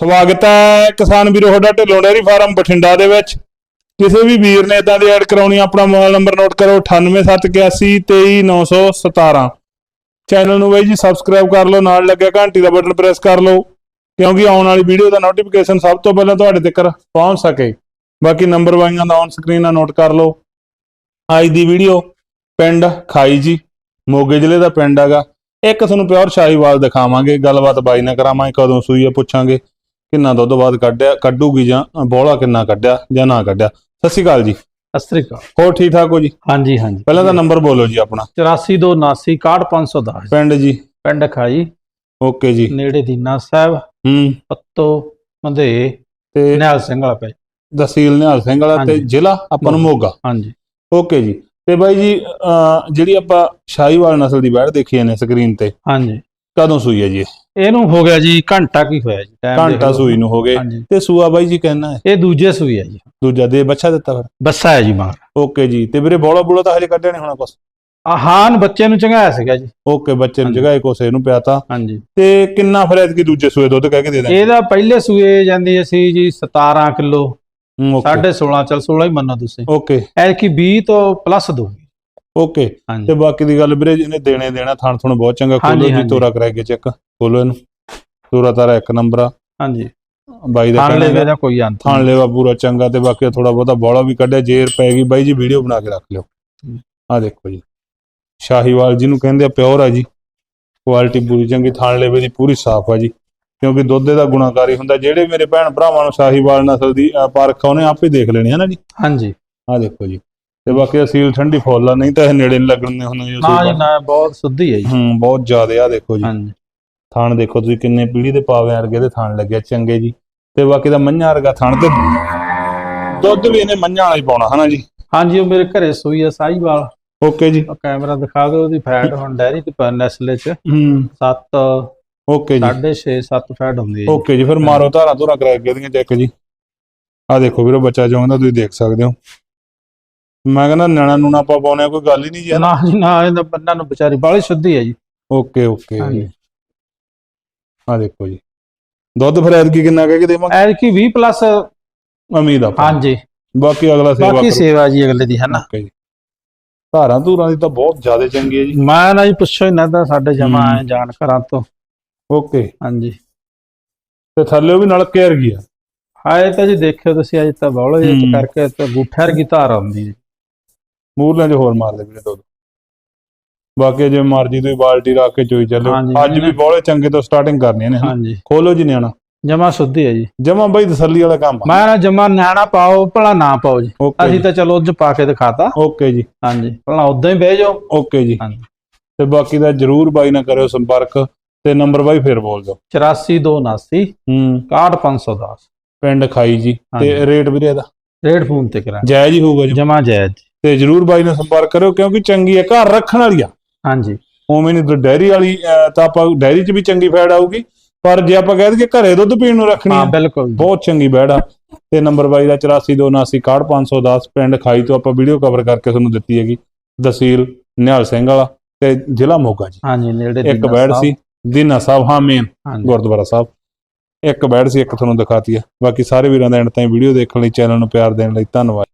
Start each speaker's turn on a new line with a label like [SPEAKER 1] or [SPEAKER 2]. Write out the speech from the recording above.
[SPEAKER 1] ਸਵਾਗਤ ਹੈ ਕਿਸਾਨ ਵੀਰੋ ਤੁਹਾਡਾ ਢਿੱਲੋਂ ਡੇਅਰੀ ਫਾਰਮ ਬਠਿੰਡਾ ਦੇ ਵਿੱਚ। ਕਿਸੇ ਵੀ ਵੀਰ ਨੇ ਇਦਾਂ ਦੀ ਐਡ ਕਰਾਉਣੀ ਆ, ਆਪਣਾ ਮੋਬਾਈਲ ਨੰਬਰ ਨੋਟ ਕਰੋ 9871823917 ਚੈਨਲ ਨੂੰ ਬਾਈ ਜੀ ਸਬਸਕ੍ਰਾਈਬ ਕਰ ਲਓ ਨਾਲ ਲੱਗਿਆ ਘੰਟੀ ਦਾ ਬਟਨ ਪ੍ਰੈਸ ਕਰ ਲਓ ਕਿਉਂਕਿ ਆਉਣ ਵਾਲੀ ਵੀਡੀਓ ਦਾ ਨੋਟੀਫਿਕੇਸ਼ਨ ਸਭ ਤੋਂ ਪਹਿਲਾਂ ਤੁਹਾਡੇ ਤੱਕ ਪਹੁੰਚ ਸਕੇ। ਬਾਕੀ ਨੰਬਰ ਵਾਈਆਂ ਦਾ ਔਨ ਸਕਰੀਨ ਆ ਨੋਟ ਕਰ ਲਓ। ਅੱਜ ਦੀ ਵੀਡੀਓ ਪਿੰਡ ਖਾਈ ਜੀ ਮੋਗੇ ਜ਼ਿਲ੍ਹੇ ਦਾ ਪਿੰਡ ਹੈਗਾ। ਇੱਕ ਤੁਹਾਨੂੰ ਪਿਓਰ ਸ਼ਾਹੀਵਾਲ ਦਿਖਾਵਾਂਗੇ ਗੱਲਬਾਤ ਬਾਈ ਨਾਲ ਕਰਾਵਾਂਗੇ ਕਦੋਂ ਸੂਈ ਆ ਪੁੱਛਾਂਗੇ। ਕਿੰਨਾ ਦੁੱਧ ਬਾਅਦ ਕੱਢਿਆ ਕੱਢੂਗੀ ਜਾਂ ਬੋਲਾ ਕਿੰਨਾ ਕੱਢਿਆ ਜਾਂ ਨਾ ਕੱਢਿਆ? ਸਤਿ ਸ਼੍ਰੀ ਅਕਾਲ ਜੀ।
[SPEAKER 2] ਸਤਿ ਸ੍ਰੀ ਅਕਾਲ।
[SPEAKER 1] ਹੋਰ ਠੀਕ ਠਾਕ ਹੋ ਜੀ?
[SPEAKER 2] ਹਾਂਜੀ ਹਾਂਜੀ।
[SPEAKER 1] ਪਹਿਲਾਂ ਤਾਂ ਨੰਬਰ ਬੋਲੋ ਜੀ ਆਪਣਾ।
[SPEAKER 2] 8429615510
[SPEAKER 1] ਪਿੰਡ ਜੀ।
[SPEAKER 2] ਪਿੰਡ ਖਾਈ।
[SPEAKER 1] ਓਕੇ ਜੀ।
[SPEAKER 2] ਨੇੜੇ ਦੀਨਾ ਸਾਹਿਬ।
[SPEAKER 1] ਹੂੰ।
[SPEAKER 2] ਪੱਤੋ ਮੰਦੇ
[SPEAKER 1] ਤੇ
[SPEAKER 2] ਨਿਹਾਲ ਸਿੰਘ ਵਾਲਾ ਪੈ
[SPEAKER 1] ਤਹਿਸੀਲ ਨਿਹਾਲ ਸਿੰਘ ਵਾਲਾ ਤੇ। ਜ਼ਿਲ੍ਹਾ ਆਪਾਂ ਨੂੰ ਮੋਗਾ।
[SPEAKER 2] ਹਾਂਜੀ।
[SPEAKER 1] ਓਕੇ ਜੀ। ਤੇ ਬਾਈ ਜੀ ਜਿਹੜੀ ਆਪਾਂ ਸ਼ਾਹੀਵਾਲ ਨਸਲ ਦੀ ਬੈੜ ਦੇਖੀ ਨੇ ਸਕਰੀਨ ਤੇ।
[SPEAKER 2] ਹਾਂਜੀ।
[SPEAKER 1] ਕਦੋਂ ਸੂਈ ਹੈ ਜੀ? ਇਹ?
[SPEAKER 2] ਇਹਨੂੰ ਹੋ ਗਿਆ ਜੀ ਘੰਟਾ ਕੀ ਹੋਇਆ ਜੀ ਦੇਖ
[SPEAKER 1] ਘੰਟਾ। ਸੂਈ ਨੂੰ ਹੋ ਗਏ।
[SPEAKER 2] ਹਾਂਜੀ।
[SPEAKER 1] ਤੇ ਸੂਆ ਬਾਈ ਜੀ ਕਹਿਣਾ ਹੈ?
[SPEAKER 2] ਇਹ ਦੂਜੇ ਸੂਈ ਹੈ ਜੀ।
[SPEAKER 1] ਦੂਜਾ ਦੇ ਬੱਚਾ ਦਿੱਤਾ ਫਿਰ
[SPEAKER 2] ਬੱਸਾ ਹੈ ਜੀ ਮਾਰ।
[SPEAKER 1] ਓਕੇ ਜੀ। ਤੇ ਵੀਰੇ ਬੋਲਾ ਬੋਲਾ ਤਾਂ ਹਜੇ ਕੱਢਿਆ ਨਹੀਂ ਹੋਣਾ ਕੁਛ?
[SPEAKER 2] ਆਹਾਨ ਬੱਚੇ ਨੂੰ ਚੰਗਾਇਆ ਸੀਗਾ ਜੀ।
[SPEAKER 1] ਓਕੇ ਬੱਚੇ ਨੂੰ
[SPEAKER 2] ਹਾਂਜੀ।
[SPEAKER 1] ਜਗ੍ਹਾ ਕੋਸੇ ਨੂੰ ਪਿਆਤਾ।
[SPEAKER 2] ਹਾਂਜੀ।
[SPEAKER 1] ਤੇ ਕਿੰਨਾ ਫਿਰ ਐਤਕੀ ਦੂਜੇ ਸੂਏ ਦੁੱਧ ਕਹਿ ਕੇ ਦੇ ਦਾਂਗੇ
[SPEAKER 2] ਇਹਦਾ ਪਹਿਲੇ ਸੂਏ ਜਾਂਦੀ ਅਸੀਂ ਜੀ 17 ਕਿਲੋ
[SPEAKER 1] ਹੂੰ, ਓਕੇ।
[SPEAKER 2] 16.5 ਚਲ 16 ਹੀ ਮੰਨੋ ਤੁਸੀਂ।
[SPEAKER 1] ਓਕੇ।
[SPEAKER 2] ਐ ਕਿ 20 ਤੋਂ ਪਲੱਸ ਦੂਗੀ
[SPEAKER 1] ਓਕੇ ਤੇ ਬਾਕੀ ਦੀ ਗੱਲ ਵੀਰੇ ਜਿਹਨੇ ਦੇਣੇ ਦੇਣਾ ਥਣ ਥਣ ਬਹੁਤ ਚੰਗਾ। ਖੋਲੋ
[SPEAKER 2] ਹਾਂਜੀ,
[SPEAKER 1] ਜੀ
[SPEAKER 2] ਹਾਂਜੀ।
[SPEAKER 1] ਤੋਰਾ ਕਰਾ ਕੇ ਚੈੱਕ। ਖੋਲੋ ਇਹਨੂੰ। ਤੋਰਾ ਤਾਰਾ ਇੱਕ ਨੰਬਰ ਆ।
[SPEAKER 2] ਹਾਂਜੀ।
[SPEAKER 1] ਬਾਈ ਦਾ
[SPEAKER 2] ਖਾਣ ਲੈਵੇ ਦਾ ਕੋਈ ਅੰਤ
[SPEAKER 1] ਥਣ ਲੈਵਾ ਪੂਰਾ ਚੰਗਾ ਤੇ ਬਾਕੀ ਥੋੜਾ ਬਹੁਤਾ ਬੋਲਾ ਵੀ ਕੱਢਿਆ ਜੇਰ ਪੈ ਗਈ। ਬਾਈ ਜੀ ਵੀਡੀਓ ਬਣਾ ਕੇ ਰੱਖ ਲਿਓ। ਆ ਦੇਖੋ ਜੀ। ਸ਼ਾਹੀਵਾਲ ਜਿਹਨੂੰ ਕਹਿੰਦੇ ਆ ਪਿਓਰ ਆ ਜੀ। ਕੁਆਲਿਟੀ ਪੂਰੀ ਚੰਗੀ ਥਣ ਲੈਵੇ ਦੀ ਪੂਰੀ ਸਾਫ਼ ਆ ਜੀ। ਕਿਉਂਕਿ ਦੁੱਧ ਦਾ ਗੁਣਾਕਾਰੀ ਹੁੰਦਾ। ਜਿਹੜੇ ਮੇਰੇ ਭੈਣ ਭਰਾਵਾਂ ਨੂੰ ਸ਼ਾਹੀਵਾਲ ਨਸਲ ਦੀ ਪਰਖ ਆ, ਉਹਨੇ ਆਪੇ ਦੇਖ ਲੈਣੀ ਹੈ ਨਾ ਜੀ?
[SPEAKER 2] ਹਾਂਜੀ।
[SPEAKER 1] ਆ ਦੇਖੋ ਜੀ। ਤੇ ਬਾਕੀ ਅਸੀਲ ਠੰਡੀ ਫੁੱਲ ਆ ਨਹੀਂ ਤਾਂ ਇਹ ਨੇੜੇ ਨਹੀਂ ਲੱਗਣੇ ਹੁੰਦੇ ਜੀ
[SPEAKER 2] ਨਾ ਜੀ ਨਾ ਬਹੁਤ ਸੁੱਧੀ ਹੈ ਜੀ।
[SPEAKER 1] ਹੂੰ ਬਹੁਤ ਜ਼ਿਆਦਾ ਆ ਦੇਖੋ ਜੀ।
[SPEAKER 2] ਹਾਂਜੀ।
[SPEAKER 1] ਥਾਣ ਦੇਖੋ ਤੁਸੀਂ ਕਿੰਨੇ ਪੀੜੀ ਦੇ ਪਾਵੇ ਵਰਗੇ ਦੇ ਥਾਣ ਲੱਗਿਆ ਚੰਗੇ ਜੀ। ਤੇ ਬਾਕੀ ਦਾ ਮੰਝਾਂ ਵਰਗਾ ਥਾਣ ਤੇ ਦੁੱਧ ਵੀ ਇਹਨੇ ਮੰਝਾਂ ਵਾਲਾ ਹੀ ਪਾਉਣਾ ਹਨਾ ਜੀ?
[SPEAKER 2] ਹਾਂਜੀ ਉਹ ਮੇਰੇ ਘਰੇ ਸੂਈ ਹੈ ਸਾਈਵਾਲ
[SPEAKER 1] ਓਕੇ ਜੀ।
[SPEAKER 2] ਕੈਮਰਾ ਦਿਖਾ ਦਿਓ ਉਹਦੀ ਫੈਟ ਹੁਣ ਡੈਰੀ ਤੇ ਨੈਸਲੇ ਚ।
[SPEAKER 1] ਹੂੰ।
[SPEAKER 2] 7
[SPEAKER 1] ਓਕੇ ਜੀ।
[SPEAKER 2] 6.5 7 ਫੈਟ ਹੁੰਦੀ ਹੈ।
[SPEAKER 1] ਓਕੇ ਜੀ ਫਿਰ ਮਾਰੋ ਧਾਰਾਂ ਧੁਰਾ ਕਰਾ ਕੇ ਦੀਆਂ ਚੈੱਕ ਜੀ। ਆ ਦੇਖੋ ਵੀਰੋ ਬੱਚਾ ਚਾਹੁੰਦਾ ਤੁਸੀਂ ਦੇਖ ਸਕਦੇ ਹੋ। ਮੈਂ ਕਹਿੰਦਾ ਨਿਆਣਾ ਨੂੰ ਨਾ ਪਾਉਣੇ ਕੋਈ ਗੱਲ ਹੀ ਨਹੀਂ ਜੀ
[SPEAKER 2] ਨਾ? ਜੀ ਨਾ ਇਹਦਾ ਬੰਦਾ ਨੂੰ ਵਿਚਾਰੀ ਬਾਲੀ ਸ਼ੁੱਧੀ ਹੈ ਜੀ।
[SPEAKER 1] Okay okay.
[SPEAKER 2] ਹਾਂਜੀ।
[SPEAKER 1] ਆ ਦੇਖੋ ਜੀ। ਦੁੱਧ ਫਿਰ ਐਤਕੀ ਕਿੰਨਾ ਕਹਿ ਕੇ ਦੇਵਾਂਗੇ?
[SPEAKER 2] ਐਰ ਕੀ 20 ਪਲੱਸ
[SPEAKER 1] ਉਮੀਦ ਆਪਾਂ
[SPEAKER 2] ਹਾਂਜੀ।
[SPEAKER 1] ਬਾਕੀ ਅਗਲਾ ਸੇਵਾ
[SPEAKER 2] ਬਾਕੀ
[SPEAKER 1] ਕਰੋ।
[SPEAKER 2] ਸੇਵਾ ਜੀ ਅਗਲੇ ਦੀ ਹੈ ਨਾ?
[SPEAKER 1] ਓਕੇ ਜੀ। ਧਾਰਾਂ ਧੂਰਾਂ ਦੀ ਤਾਂ ਬਹੁਤ ਜ਼ਿਆਦਾ ਚੰਗੀ ਹੈ ਜੀ।
[SPEAKER 2] ਮੈਂ ਨਾ ਜੀ ਪੁੱਛੋ ਹੀ ਨਾ ਤਾਂ ਸਾਡੇ ਜਮਾ
[SPEAKER 1] ਹੂੰ।
[SPEAKER 2] ਆਏ ਜਾਣਕਾਰਾਂ ਤੋਂ।
[SPEAKER 1] ਓਕੇ।
[SPEAKER 2] ਹਾਂਜੀ।
[SPEAKER 1] ਤੇ ਥੱਲੇ ਵੀ ਨਲਕੇ ਵਰਗੀ ਆ।
[SPEAKER 2] ਹਾਏ ਤਾਂ ਜੀ ਦੇਖਿਓ ਤੁਸੀਂ ਅੱਜ ਤਾਂ ਬੌਲੇ ਜਿਹੇ
[SPEAKER 1] ਹੂੰ।
[SPEAKER 2] ਕਰਕੇ ਤੇ ਗੁੱਠਾ ਵਰਗੀ ਧਾਰ ਆਉਂਦੀ ਹੈ।
[SPEAKER 1] ਮੂਰਲਿਆਂ 'ਚ ਹੋਰ ਮਾਰ ਦੇ ਵੀਰੇ ਦੁੱਧ ਬਾਕੀ ਜੇ ਮਰਜ਼ੀ ਤੁਸੀਂ ਬਾਲਟੀ ਰੱਖ ਕੇ ਚੋਈ ਚੱਲੋ।
[SPEAKER 2] ਹਾਂਜੀ,
[SPEAKER 1] ਅੱਜ ਵੀ ਬੋਲੇ ਚੰਗੇ ਤੋਂ ਸਟਾਰਟਿੰਗ ਕਰਨੀ ਨੇ
[SPEAKER 2] ਹਾਂਜੀ।
[SPEAKER 1] ਖੋਲੋ ਜੀ ਨਿਆਣਾ।
[SPEAKER 2] ਜਮਾ ਸ਼ੁੱਧੀ ਹੈ ਜੀ।
[SPEAKER 1] ਜਮਾ ਬਈ ਤਸੱਲੀ ਵਾਲਾ ਕੰਮ ਆ।
[SPEAKER 2] ਮੈਂ ਨਾ ਜਮਾ ਨਿਆਣਾ ਪਾਓ ਭਲਾ ਨਾ ਪਾਓ ਜੀ।
[SPEAKER 1] ਓਕੇ
[SPEAKER 2] ਅਸੀਂ
[SPEAKER 1] ਜੀ।
[SPEAKER 2] ਤਾਂ ਚਲੋ ਉੱਜ ਪਾ ਕੇ ਦਿਖਾਤਾ।
[SPEAKER 1] ਓਕੇ ਜੀ।
[SPEAKER 2] ਹਾਂਜੀ। ਭਲਾ ਉਦਾਂ ਹੀ ਬਹਿ ਜਾਓ।
[SPEAKER 1] ਓਕੇ ਜੀ।
[SPEAKER 2] ਹਾਂਜੀ।
[SPEAKER 1] ਤੇ ਬਾਕੀ ਦਾ ਜਰੂਰ ਬਾਈ ਨਾਲ ਕਰਿਓ ਸੰਪਰਕ। ਤੇ ਨੰਬਰ ਬਾਈ ਫੇਰ ਬੋਲ ਦਿਓ।
[SPEAKER 2] 8429
[SPEAKER 1] ਹੂੰ।
[SPEAKER 2] 61510
[SPEAKER 1] ਪਿੰਡ ਖਾਈ ਜੀ। ਤੇ
[SPEAKER 2] ਹਾਂਜੀ।
[SPEAKER 1] ਰੇਟ ਵੀਰੇ ਇਹਦਾ?
[SPEAKER 2] ਰੇਡ ਫੋਨ ਤੇ ਕਰਾਂ
[SPEAKER 1] ਜਾਇਜ਼ ਹੀ ਹੋਊਗਾ ਜੀ।
[SPEAKER 2] ਜਮਾ ਜਾਇਜ਼। ਜੀ।
[SPEAKER 1] ਤੇ ਜਰੂਰ ਬਾਈ ਨਾਲ ਸੰਪਰਕ ਕਰਿਓ ਕਿਉਂਕਿ ਚੰਗੀ ਹੈ ਘਰ ਰੱਖਣ ਵਾਲੀ ਆ।
[SPEAKER 2] ਹਾਂਜੀ।
[SPEAKER 1] ਉਵੇਂ ਨਹੀਂ ਡੈਰੀ ਵਾਲੀ ਅਹ, ਤਾਂ ਆਪਾਂ ਡੈਰੀ 'ਚ ਵੀ ਚੰਗੀ ਫੈਟ ਆਊਗੀ। ਪਰ ਜੇ ਆਪਾਂ ਕਹਿ ਦਈਏ ਘਰੇ ਦੁੱਧ ਪੀਣ ਨੂੰ ਰੱਖਣੀ
[SPEAKER 2] ਹਾਂ
[SPEAKER 1] ਆ
[SPEAKER 2] ਬਿਲਕੁਲ। ਜੀ।
[SPEAKER 1] ਬਹੁਤ ਚੰਗੀ ਬੈੜ ਆ। ਤੇ ਨੰਬਰ ਬਾਈ ਦਾ 8429611510 ਪਿੰਡ ਖਾਈ ਤੋਂ ਆਪਾਂ ਵੀਡੀਓ ਕਵਰ ਕਰਕੇ ਤੁਹਾਨੂੰ ਦਿੱਤੀ ਹੈਗੀ। ਤਹਿਸੀਲ ਨਿਹਾਲ ਸਿੰਘ ਵਾਲਾ ਤੇ ਜ਼ਿਲ੍ਹਾ ਮੋਗਾ ਜੀ।
[SPEAKER 2] ਹਾਂਜੀ ਨੇੜੇ
[SPEAKER 1] ਇੱਕ
[SPEAKER 2] ਦੀਨਾ
[SPEAKER 1] ਬੈੜ
[SPEAKER 2] ਸਾਹਿਬ।
[SPEAKER 1] ਸੀ ਦੀਨਾ ਸਾਹਿਬ ਹਾਂ ਮੇਨ
[SPEAKER 2] ਹਾਂਜੀ।
[SPEAKER 1] ਗੁਰਦੁਆਰਾ ਸਾਹਿਬ। ਇੱਕ ਬੈੜ ਸੀ ਇੱਕ ਤੁਹਾਨੂੰ ਦਿਖਾਤੀ ਆ। ਬਾਕੀ ਸਾਰੇ ਵੀਰਾਂ ਦਾ ਐਂਡ ਤਾਈਂ ਵੀਡੀਓ ਦੇਖਣ ਲਈ ਚੈਨਲ ਨੂੰ ਪਿਆਰ ਦੇਣ ਲਈ ਧੰਨਵਾਦ।